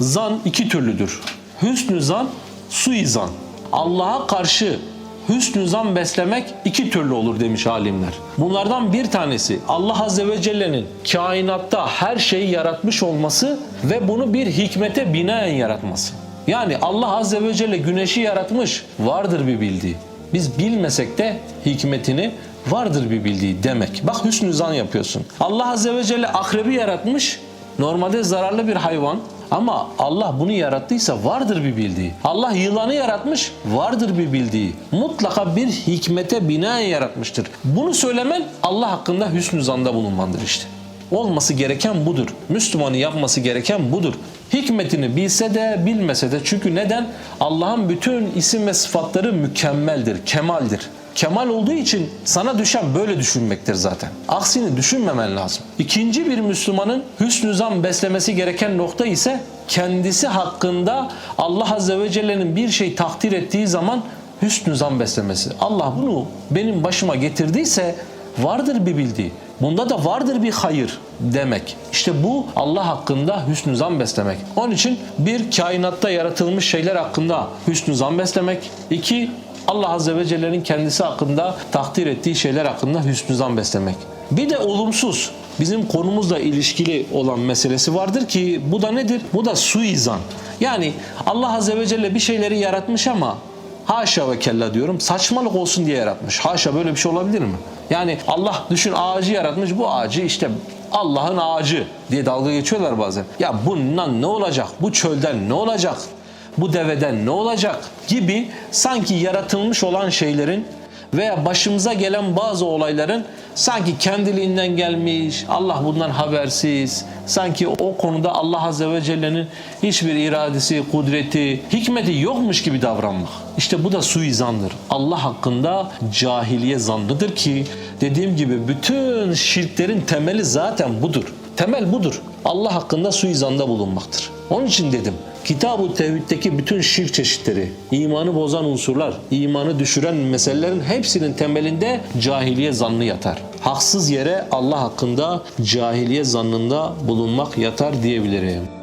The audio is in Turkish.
Zan iki türlüdür. Hüsnü zan, suizan. Allah'a karşı hüsnü zan beslemek iki türlü olur demiş alimler. Bunlardan bir tanesi Allah Azze ve Celle'nin kainatta her şeyi yaratmış olması ve bunu bir hikmete binaen yaratması. Yani Allah Azze ve Celle güneşi yaratmış, vardır bir bildiği. Biz bilmesek de hikmetini vardır bir bildiği demek. Bak hüsnü zan yapıyorsun. Allah Azze ve Celle akrebi yaratmış, normalde zararlı bir hayvan. Ama Allah bunu yarattıysa vardır bir bildiği. Allah yılanı yaratmış, vardır bir bildiği. Mutlaka bir hikmete binaen yaratmıştır. Bunu söylemen Allah hakkında hüsnü zanda bulunmandır işte. Olması gereken budur. Müslümanın yapması gereken budur. Hikmetini bilse de bilmese de çünkü neden? Allah'ın bütün isim ve sıfatları mükemmeldir, kemaldir. Kemal olduğu için sana düşen böyle düşünmektir zaten. Aksini düşünmemen lazım. İkinci bir Müslümanın hüsnü zan beslemesi gereken nokta ise kendisi hakkında Allah Azze ve Celle'nin bir şey takdir ettiği zaman hüsnü zan beslemesi. Allah bunu benim başıma getirdiyse vardır bir bildiği. Bunda da vardır bir hayır demek. İşte bu Allah hakkında hüsnü zan beslemek. Onun için bir kainatta yaratılmış şeyler hakkında hüsnü zan beslemek. İki Allah Azze ve Celle'nin kendisi hakkında takdir ettiği şeyler hakkında hüsnü zan beslemek. Bir de olumsuz bizim konumuzla ilişkili olan meselesi vardır ki bu da nedir? Bu da suizan. Yani Allah Azze ve Celle bir şeyleri yaratmış ama haşa ve kella diyorum saçmalık olsun diye yaratmış. Haşa böyle bir şey olabilir mi? Yani Allah düşün ağacı yaratmış bu ağacı işte Allah'ın ağacı diye dalga geçiyorlar bazen. Ya bundan ne olacak? Bu çölden ne olacak? Bu deveden ne olacak gibi sanki yaratılmış olan şeylerin veya başımıza gelen bazı olayların sanki kendiliğinden gelmiş, Allah bundan habersiz, sanki o konuda Allah Azze ve Celle'nin hiçbir iradesi, kudreti, hikmeti yokmuş gibi davranmak. İşte bu da suizandır. Allah hakkında cahiliye zannıdır ki dediğim gibi bütün şirklerin temeli zaten budur. Temel budur. Allah hakkında suizanda bulunmaktır. Onun için dedim Kitab-ı Tevhid'deki bütün şirk çeşitleri, imanı bozan unsurlar, imanı düşüren meselelerin hepsinin temelinde cahiliye zannı yatar. Haksız yere Allah hakkında cahiliye zannında bulunmak yatar diyebilirim.